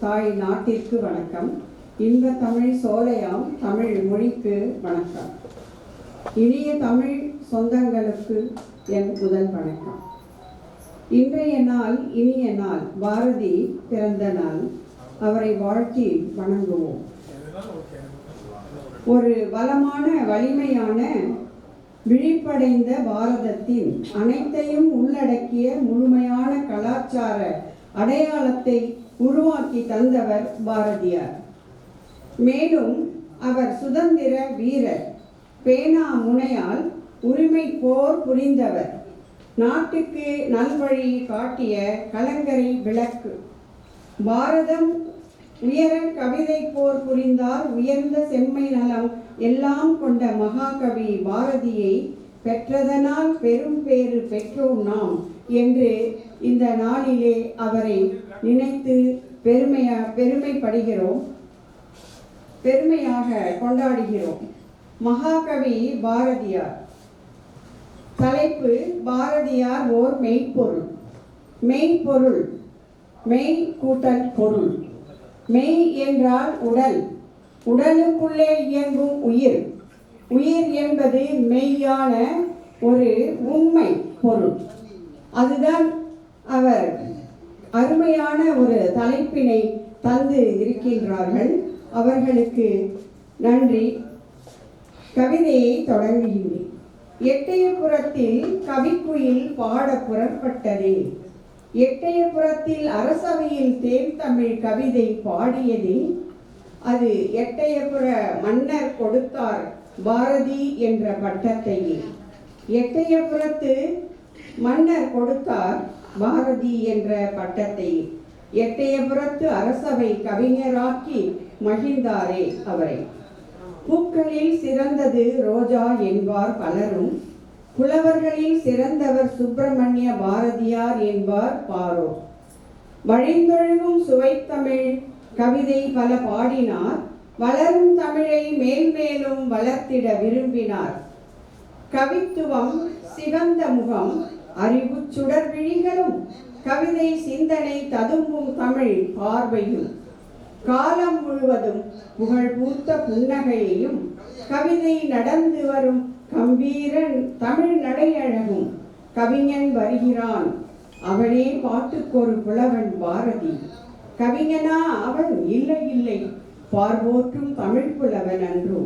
தாய் நாட்டிற்கு வணக்கம். இன்ப தமிழ் சோலையாம் தமிழ் மொழிக்கு வணக்கம். இனிய தமிழ் சொந்தங்களுக்கு என் முதல் வணக்கம். இன்றைய நாள் இனிய நாள் பாரதி பிறந்த நாள். அவரை வாழ்த்தி வணங்குவோம். ஒரு வளமான வலிமையான விழிப்படைந்த பாரதத்தின் அனைத்தையும் உள்ளடக்கிய முழுமையான கலாச்சார அடையாளத்தை உருவாக்கி தந்தவர் பாரதியார். மேலும் அவர் சுதந்திர வீரர் பேனா முனையால் உரிமை போர் புரிந்தவர். நாட்டுக்கு நல்வழி காட்டிய கலங்கரை விளக்கு. பாரதம் உயர கவிதை போர் புரிந்தார் உயர்ந்த செம்மை நலம் எல்லாம் கொண்ட மகாகவி பாரதியை பெற்றதனால் பெரும் பேறு பெற்றோம் நாம் என்று இந்த நாளிலே அவரை நினைத்து பெருமையா பெருமைப்படுகிறோம். பெருமையாக கொண்டாடுகிறோம். மகாகவி பாரதியார். தலைப்பு பாரதியார் ஓர் மெய்ப்பொருள். மெய்ப்பொருள். மெய் கூட்டல் பொருள். மெய் என்றால் உடல். உடலுக்குள்ளே இயங்கும் உயிர். உயிர் என்பது மெய்யான ஒரு உண்மை பொருள். அதுதான் அவர் அருமையான ஒரு தலைப்பினை தந்து இருக்கின்றார்கள். அவர்களுக்கு நன்றி. கவிதையை தொடங்குகின்றேன் எட்டயபுரத்தில் கவிக்குயில் பாட புறப்பட்டதே. எட்டயபுரத்தில் அரசவையில் தேன்தமிழ் கவிதை பாடியதே. அது எட்டயபுர மன்னர் கொடுத்தார் பாரதி என்ற பட்டத்தையே எட்டயபுரத்து மன்னர் கொடுத்தார் பாரதி என்ற பட்டத்தை எட்டயபுரத்து அரசவை கவிஞராக்கி மகிழ்ந்தாரே அவரை. பூக்களில் சிறந்தது ரோஜா என்பார் பலரும் புலவர்களில் சிறந்தவர் சுப்பிரமணிய பாரதியார் என்பார் பாரோ. வழிந்தொழுகும் சுவைத்தமிழ் கவிதை பல பாடினார் வளரும் தமிழை வளர்த்திட விரும்பினார். கவித்துவம் சிவந்த முகம் அறிவு சுடர் விழிகளும் கவிதை சிந்தனை ததும்பும் தமிழ் பார்வையும் காலம் முழுவதும் புகழ் பூத்த புன்னகையையும் கவிதை நடந்து வரும் கம்பீரன் தமிழ் நடையழகும் கவிஞன் வருகிறான். அவனே பாட்டுக்கொரு புலவன் பாரதி. கவிஞனா அவன் இல்லை இல்லை பார்வோற்றும் தமிழ் புலவன் அன்றோ.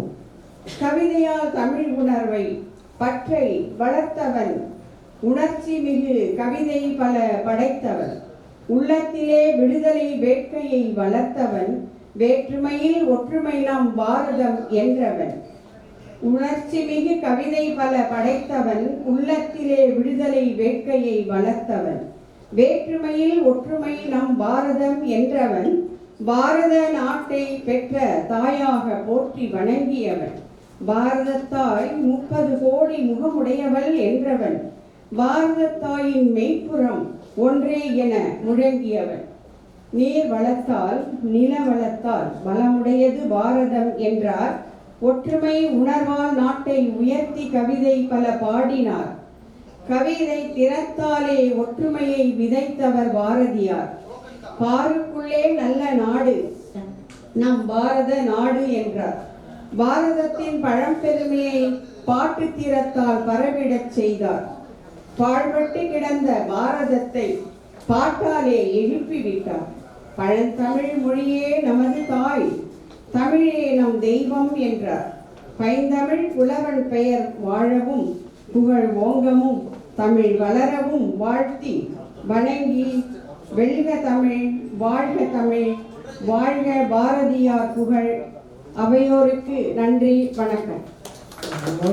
கவிதையால் தமிழ் உணர்வை பற்றை வளர்த்தவன் உணர்ச்சி மிகு கவிதை பல படைத்தவன் உள்ளத்திலே விடுதலை வேட்கையை வளர்த்தவன் வேற்றுமையில் ஒற்றுமை நாம் பாரதம் என்றவன். உணர்ச்சி மிகு கவிதை பல படைத்தவன் உள்ளத்திலே விடுதலை வேட்கையை வளர்த்தவன். வேற்றுமையில் ஒற்றுமை நம் பாரதம் என்றவன் பாரத நாட்டை பெற்ற தாயாக போற்றி வணங்கியவன். பாரதத்தாய் முப்பது கோடி முகமுடையவள் என்றவன் பாரதத்தாயின் மெய்ப்புறம் ஒன்றே என முழங்கியவள். நீர் வளத்தால் நில வளத்தால் வளமுடையது பாரதம் என்றார். ஒற்றுமை உணர்வால் நாட்டை உயர்த்தி கவிதை பல பாடினார். கவிதை திறத்தாலே ஒற்றுமையை விதைத்தவர் பாரதியார். பாருக்குள்ளே நல்ல நாடு நம் பாரத நாடு என்றார். பாரதத்தின் பழம்பெருமையை பாட்டுத்திறத்தால் பரவிடச் செய்தார். பாழ்பட்டு கிடந்த பாரதத்தை பாட்டாலே எழுப்பிவிட்டார். பழந்தமிழ் மொழியே நமது தாய் தமிழே நம் தெய்வம் என்றார். பைந்தமிழ் புலவன் பெயர் வாழவும் புகழ் ஓங்கமும் தமிழ் வளரவும் வாழ்த்தி வணங்கி வெல்க தமிழ் வாழ்க தமிழ் வாழ்க பாரதியார் புகழ் அவையோருக்கு நன்றி வணக்கம்.